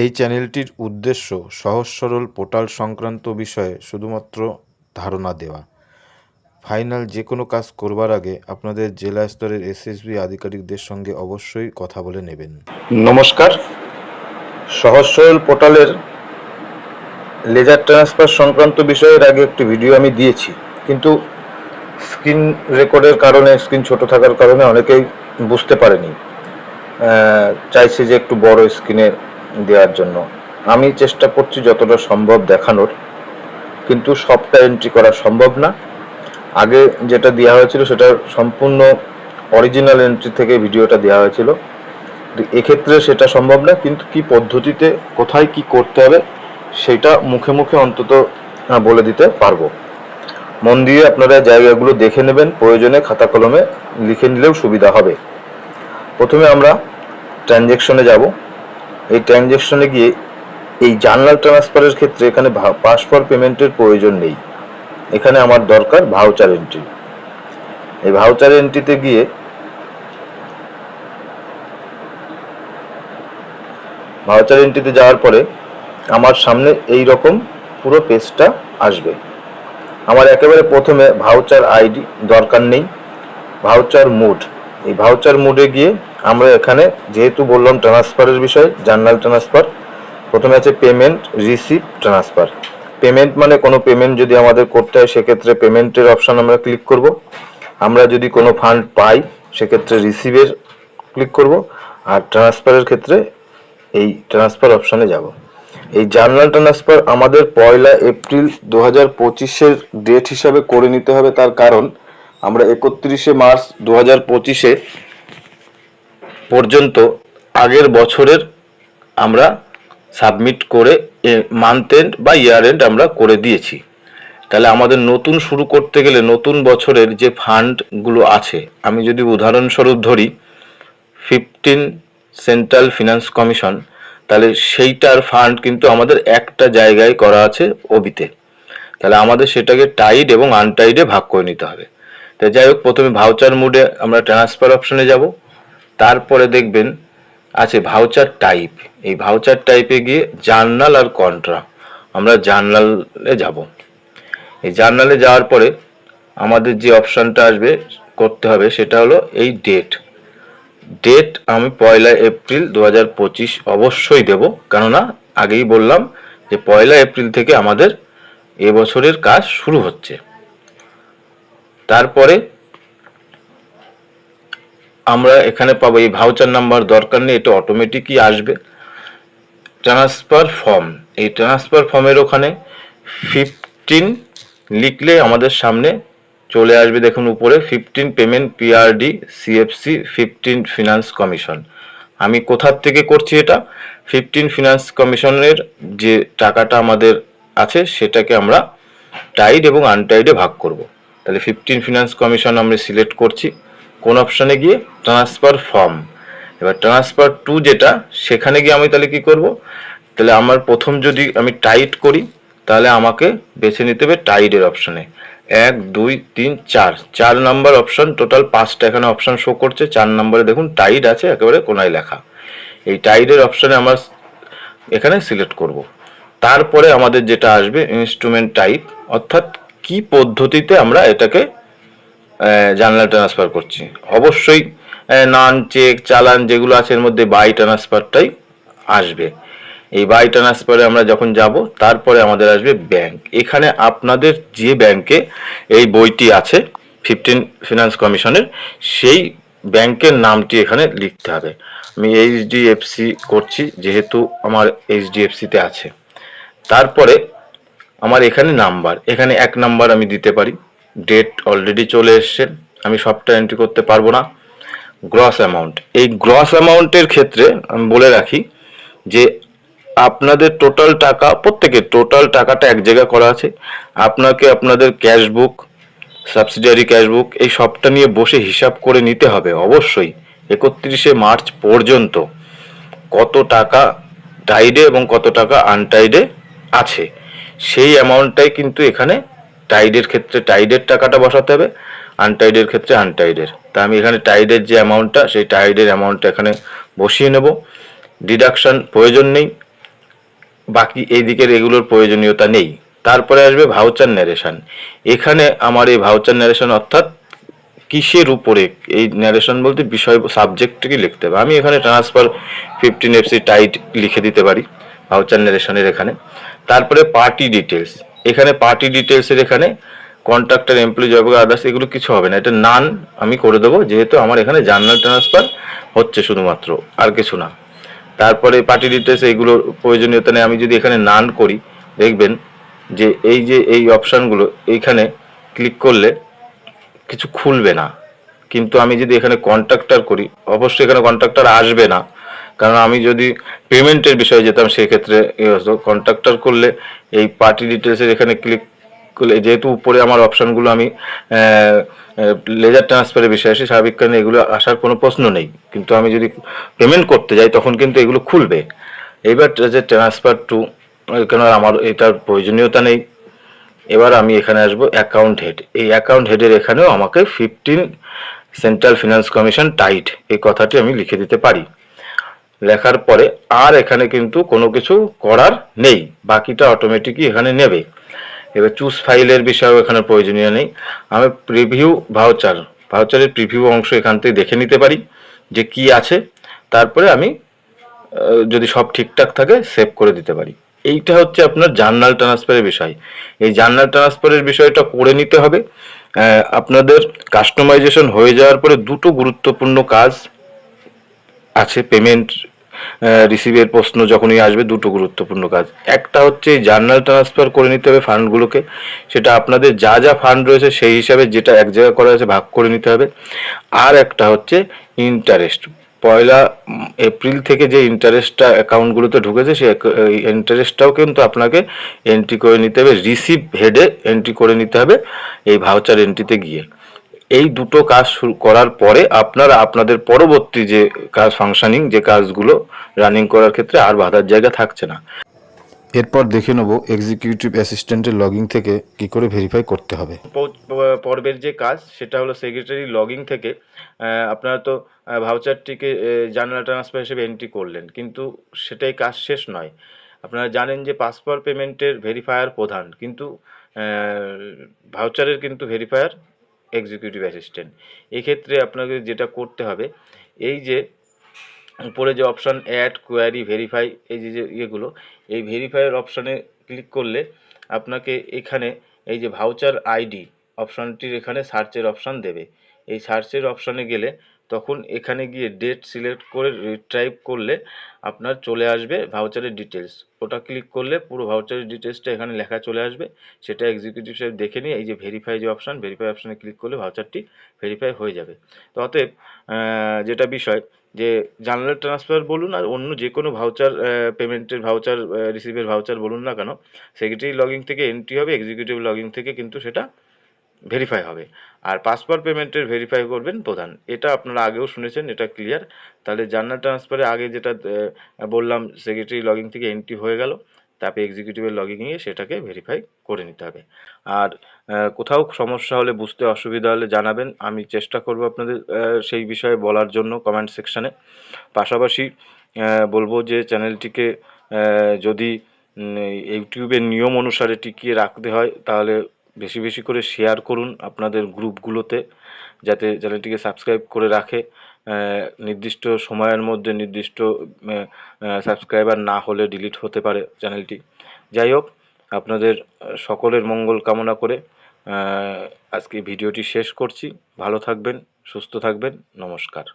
এই চ্যানেলটির উদ্দেশ্য সহজ, সরল, পোর্টাল সংক্রান্ত বিষয়ে শুধুমাত্র ধারণা দেওয়া। ফাইনাল যে কোনো কাজ করবার আগে আপনাদের জেলা স্তরের এসএসবি আধিকারিকদের সঙ্গে অবশ্যই কথা বলে নেবেন। নমস্কার। সহজ, সরল পোর্টালের লেজার ট্রান্সফার সংক্রান্ত বিষয়ের আগে একটি ভিডিও আমি দিয়েছি। কিন্তু স্ক্রিন রেকর্ডের কারণে, স্ক্রিন ছোট থাকার কারণে অনেকেই বুঝতে পারেনি। চাইছে যে একটু বড় স্ক্রিনে দেওয়ার জন্য। আমি চেষ্টা করছি যতটা সম্ভব দেখানোর, কিন্তু সবটা এন্ট্রি করা সম্ভব না। আগে যেটা দেওয়া হয়েছিল সেটা সম্পূর্ণ অরিজিনাল এন্ট্রি থেকে ভিডিওটা দেওয়া হয়েছিল। এক্ষেত্রে সেটা সম্ভব না, কিন্তু কি পদ্ধতিতে, কোথায় কি করতে হবে, সেটা মুখে মুখে অন্তত বলে দিতে পারব। মন দিয়ে আপনারা জায়গাগুলো দেখে নেবেন, প্রয়োজনে খাতা কলমে লিখে নিলেও সুবিধা হবে। প্রথমে আমরা ট্রানজ্যাকশনে যাব। এই ট্রানজ্যাকশনে গিয়ে এই জার্নাল ট্রান্সফারের ক্ষেত্রে এখানে পাস ফর পেমেন্টের প্রয়োজন নেই। এখানে আমার দরকার ভাউচার এন্ট্রি এই ভাউচার এন্ট্রিতে গিয়ে ভাউচার এন্ট্রিতে যাওয়ার পরে আমার সামনে এই রকম পুরো পেজটা আসবে। আমার একেবারে প্রথমে ভাউচার আইডি দরকার নেই। ভাউচার মুড এই ভাউচার মুডে গিয়ে আমরা এখানে যেহেতু বললাম ট্রান্সফারের বিষয় জার্নাল ট্রান্সফার প্রথমে আছে পেমেন্ট রিসিভ ট্রান্সফার পেমেন্ট মানে কোনো পেমেন্ট যদি আমাদের করতে হয়, সেক্ষেত্রে পেমেন্টের অপশান আমরা ক্লিক করব। আমরা যদি কোনো ফান্ড পাই, সেক্ষেত্রে রিসিভের ক্লিক করব। আর ট্রান্সফারের ক্ষেত্রে এই ট্রান্সফার অপশানে যাব। এই জার্নাল ট্রান্সফার আমাদের পয়লা এপ্রিল দু হাজার পঁচিশের ডেট হিসাবে করে নিতে হবে, তার কারণ আমরা একত্রিশে মার্চ দু হাজার পঁচিশে পর্যন্ত আগের বছরের আমরা সাবমিট করে মান্থ এন্ড বা ইয়ার এন্ড আমরা করে দিয়েছি। তাহলে আমাদের নতুন শুরু করতে গেলে নতুন বছরের যে ফান্ডগুলো আছে, আমি যদি উদাহরণস্বরূপ ধরি ফিফটিন সেন্ট্রাল ফিনান্স কমিশন তাহলে সেইটার ফান্ড কিন্তু আমাদের একটা জায়গায় করা আছে ওবিতে। তাহলে আমাদের সেটাকে টাইড এবং আনটাইডে ভাগ করে নিতে হবে। তো যাই হোক, প্রথমে ভাউচার মুডে আমরা ট্রান্সফার অপশনে যাব। তারপরে দেখবেন আছে ভাউচার টাইপ এই ভাউচার টাইপে গিয়ে জার্নাল আর কন্ট্রা আমরা জার্নালে যাব। এই জার্নালে যাওয়ার পরে আমাদের যে অপশানটা আসবে, করতে হবে, সেটা হলো এই ডেট ডেট আমি পয়লা এপ্রিল দু হাজার পঁচিশ অবশ্যই দেব। কেননা আগেই বললাম যে পয়লা এপ্রিল থেকে আমাদের এবছরের কাজ শুরু হচ্ছে। তারপরে আমরা এখানে পাবো, এই ভাউচার নাম্বার দরকার নেই, এটা অটোমেটিকই আসবে। ট্রান্সফার ফর্ম এই ট্রান্সফার ফর্মের ওখানে ফিফটিন লিখলে আমাদের সামনে চলে আসবে, দেখুন উপরে fifteen payment PRD CFC fifteen finance commission আমি কোথার থেকে করছি এটা? ফিফটিন ফিনান্স কমিশনের যে টাকাটা আমাদের আছে, সেটাকে আমরা টাইড এবং আনটাইডে ভাগ করব। তাহলে ফিফটিন ফিনান্স কমিশন আমরা সিলেক্ট করছি। কোন অপশানে গিয়ে ট্রান্সফার ফর্ম এবার ট্রান্সফার টু যেটা, সেখানে গিয়ে আমি তাহলে কি করব? তাহলে আমার প্রথম যদি আমি টাইট করি, তাহলে আমাকে বেছে নিতে হবে টাইডের অপশনে এক, দুই, তিন, চার। চার নাম্বার অপশন টোটাল পাঁচটা এখানে অপশন শো করছে। চার নম্বরে দেখুন টাইড আছে, একেবারে কোনায় লেখা। এই টাইডের অপশনে আমার এখানে সিলেক্ট করব। তারপরে আমাদের যেটা আসবে ইনস্ট্রুমেন্ট টাইপ অর্থাৎ কি পদ্ধতিতে আমরা এটাকে জানলা ট্রান্সফার করছি? অবশ্যই নান, চেক, চালান যেগুলো আছে এর মধ্যে বাই ট্রান্সফারটাই আসবে। এই বাই ট্রান্সফারে আমরা যখন যাব, তারপরে আমাদের আসবে ব্যাংক এখানে আপনাদের যে ব্যাংকে এই বইটি আছে ফিফটিন ফিনান্স কমিশনের সেই ব্যাংকের নামটি এখানে লিখতে হবে। আমি এইচডিএফসি করছি, যেহেতু আমার এইচডিএফসিতে আছে। তারপরে আমার এখানে নাম্বার। এখানে এক নাম্বার আমি দিতে পারি। ডেট অলরেডি চলে এসছে। আমি সবটা এন্ট্রি করতে পারব না। গ্রস অ্যামাউন্ট এই গ্রস অ্যামাউন্টের ক্ষেত্রে আমি বলে রাখি যে, আপনাদের টোটাল টাকা, প্রত্যেকের টোটাল টাকাটা এক জায়গায় করা আছে। আপনাকে আপনাদের cash book subsidiary cash book এই সবটা নিয়ে বসে হিসাব করে নিতে হবে। অবশ্যই একত্রিশে মার্চ পর্যন্ত কত টাকা টাইডে এবং কত টাকা আনটাইডে আছে। সেই অ্যামাউন্টটাই কিন্তু এখানে টাইডের ক্ষেত্রে টাইডের টাকাটা বসাতে হবে আনটাইডের ক্ষেত্রে আনটাইডের তা আমি এখানে টাইডের যে অ্যামাউন্টটা সেই টাইডের অ্যামাউন্টটা এখানে বসিয়ে নেব। ডিডাকশন প্রয়োজন নেই, বাকি এই দিকের এগুলোর প্রয়োজনীয়তা নেই। তারপরে আসবে ভাউচার ন্যারেশন এখানে আমার এই ভাউচার ন্যারেশন অর্থাৎ কিসের উপরে, এই ন্যারেশন বলতে বিষয় সাবজেক্টকে লিখতে হবে। আমি এখানে ট্রান্সফার ফিফটিন এফসি টাইট লিখে দিতে পারি ভাউচার ন্যারেশনের এখানে। তারপরে পার্টি ডিটেলস এখানে পার্টি ডিটেলসের এখানে কন্ট্রাক্টর এমপ্লয়ি জব আদার্স এগুলো কিছু হবে না। এটা নান আমি করে দেবো, যেহেতু আমার এখানে জার্নাল ট্রান্সফার হচ্ছে শুধুমাত্র, আর কিছু না। তারপরে পার্টি ডিটেলস এইগুলোর প্রয়োজনীয়তা নেই। আমি যদি এখানে নান করি, দেখবেন যে এই যে এই অপশানগুলো এইখানে ক্লিক করলে কিছু খুলবে না। কিন্তু আমি যদি এখানে কন্ট্রাক্টর করি, অবশ্যই এখানে কন্ট্রাক্টর আসবে না। কারণ আমি যদি পেমেন্টের বিষয়ে যেতাম, সেক্ষেত্রে কন্ট্রাক্টর করলে এই পার্টি ডিটেলসের এখানে ক্লিক করলে, যেহেতু উপরে আমার অপশানগুলো আমি লেজার ট্রান্সফারের বিষয়ে আসি, স্বাভাবিক কারণে এগুলো আসার কোনো প্রশ্ন নেই। কিন্তু আমি যদি পেমেন্ট করতে যাই, তখন কিন্তু এগুলো খুলবে। এইবার যে ট্রান্সফার টু কেন আমার এটার প্রয়োজনীয়তা নেই। এবার আমি এখানে আসব অ্যাকাউন্ট হেড এই অ্যাকাউন্ট হেডের এখানেও আমাকে fifteen central finance commission tied এই কথাটি আমি লিখে দিতে পারি। লেখার পরে আর এখানে কিন্তু কোনো কিছু করার নেই। বাকিটা অটোমেটিকই এখানে নেবে। এবার চুজ ফাইলের বিষয়েও এখানে প্রয়োজনীয় নেই। আমি প্রিভিউ ভাউচার ভাউচারের প্রিভিউ অংশ এখান থেকে দেখে নিতে পারি যে কি আছে। তারপরে আমি যদি সব ঠিকঠাক থাকে সেভ করে দিতে পারি। এইটা হচ্ছে আপনার জার্নাল ট্রান্সফারের বিষয়। এই জার্নাল ট্রান্সফারের বিষয়টা করে নিতে হবে। আপনাদের কাস্টমাইজেশন হয়ে যাওয়ার পরে দুটো গুরুত্বপূর্ণ কাজ আছে পেমেন্ট রিসিভের প্রশ্ন যখনই আসবে, দুটো গুরুত্বপূর্ণ কাজ। একটা হচ্ছে জার্নাল ট্রান্সফার করে নিতে হবে ফান্ডগুলোকে সেটা আপনাদের যা যা ফান্ড রয়েছে সেই হিসাবে যেটা এক জায়গায় করা হয়েছে ভাগ করে নিতে হবে। আর একটা হচ্ছে ইন্টারেস্ট পয়লা এপ্রিল থেকে যে ইন্টারেস্টটা অ্যাকাউন্টগুলোতে ঢুকেছে, সেই ইন্টারেস্টটাও কিন্তু আপনাকে এন্ট্রি করে নিতে হবে। রিসিভ হেডে এন্ট্রি করে নিতে হবে, এই ভাউচার এন্ট্রিতে গিয়ে। এই দুটো কাজ শুরু করার পরে আপনারা আপনাদের পরবর্তী যে কাজ ফাংশনিং যে কাজগুলো রানিং করার ক্ষেত্রে আর বাধার জায়গা থাকছে না। এরপর দেখে নেব এক্সিকিউটিভ অ্যাসিস্ট্যান্টের লগইন থেকে কি করে ভেরিফাই করতে হবে। পর্বের যে কাজ সেটা হলো সেক্রেটারি লগইন থেকে আপনারা তো ভাউচারটিকে জার্নাল ট্রান্সফার হিসেবে এন্ট্রি করলেন কিন্তু সেটাই কাজ শেষ নয়। আপনারা জানেন যে পাসপোর্ট পেমেন্টের ভেরিফায়ার প্রধান কিন্তু ভাউচারের কিন্তু ভেরিফায়ার এক্সিকিউটিভ অ্যাসিস্ট্যান্ট এক্ষেত্রে আপনাকে যেটা করতে হবে, এই যে উপরে যে অপশান অ্যাড কোয়ারি ভেরিফাই এই যে ইয়েগুলো, এই ভেরিফাইয়ের অপশানে ক্লিক করলে আপনাকে এখানে এই যে ভাউচার আইডি অপশানটির এখানে সার্চের অপশান দেবে। এই সার্চের অপশানে গেলে তখন এখানে গিয়ে ডেট সিলেক্ট করে রিট্রাইভ করলে আপনার চলে আসবে ভাউচারের ডিটেলস ওটা ক্লিক করলে পুরো ভাউচারের ডিটেলসটা এখানে লেখা চলে আসবে। সেটা এক্সিকিউটিভ সাহেব দেখে নিয়ে এই যে ভেরিফাই যে অপশান ভেরিফাই অপশানে ক্লিক করলে ভাউচারটি ভেরিফাই হয়ে যাবে। তো অতএব যেটা বিষয় যে জার্নাল ট্রান্সফার বলুন আর অন্য যে কোনো ভাউচার পেমেন্টের ভাউচার রিসিভের ভাউচার বলুন না কেন সেক্রেটারি লগিং থেকে এন্ট্রি হবে এক্সিকিউটিভ লগিং থেকে কিন্তু সেটা ভেরিফাই হবে। আর পাসপোর্ট পেমেন্টের ভেরিফাই করবেন প্রধান। এটা আপনারা আগেও শুনেছেন, এটা ক্লিয়ার তাহলে জার্নাল ট্রান্সফারে আগে যেটা বললাম সেক্রেটারি লগিং থেকে এন্ট্রি হয়ে গেল। তারপরে এক্সিকিউটিভের লগইন গিয়ে সেটাকে ভেরিফাই করে নিতে হবে। আর কোথাও সমস্যা হলে বুঝতে অসুবিধা হলে জানাবেন। আমি চেষ্টা করব আপনাদের সেই বিষয়ে বলার জন্য কমেন্ট সেকশানে পাশাপাশি বলব যে চ্যানেলটিকে যদি ইউটিউবের নিয়ম অনুসারে টিকিয়ে রাখতে হয়, তাহলে বেশি বেশি করে শেয়ার করুন আপনাদের গ্রুপগুলোতে যাতে চ্যানেলটিকে সাবস্ক্রাইব করে রাখে। নির্দিষ্ট সময়ের মধ্যে নির্দিষ্ট সাবস্ক্রাইবার না হলে ডিলিট হতে পারে চ্যানেলটি যাই হোক, আপনাদের সকলের মঙ্গল কামনা করে আজকে ভিডিওটি শেষ করছি। ভালো থাকবেন, সুস্থ থাকবেন। নমস্কার।